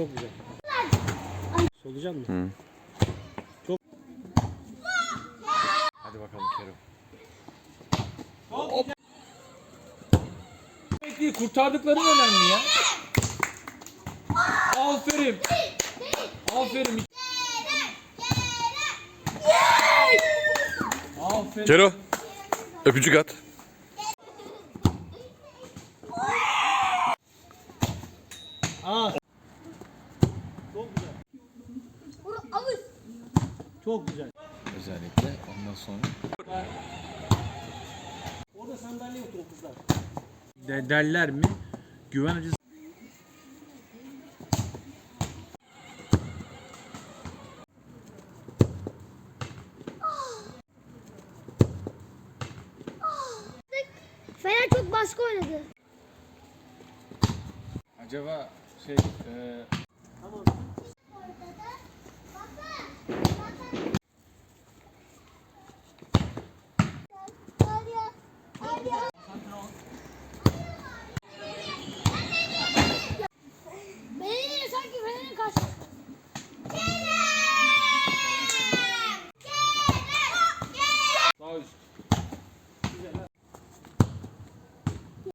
Çok güzel. Solucan mı? Hı. Çok. Hadi bakalım Kerim. Demek değil, kurtardıkların önemli ya. Aferin. Aferin. Aferin. Kero. Öpücük at. Aa. Çok güzel. Çok güzel. Özellikle ondan sonra. Orada sandalye oturun kızlar. De, derler mi? Güven acısı. Fener çok baskı oynadı. Acaba şey e, Tamam.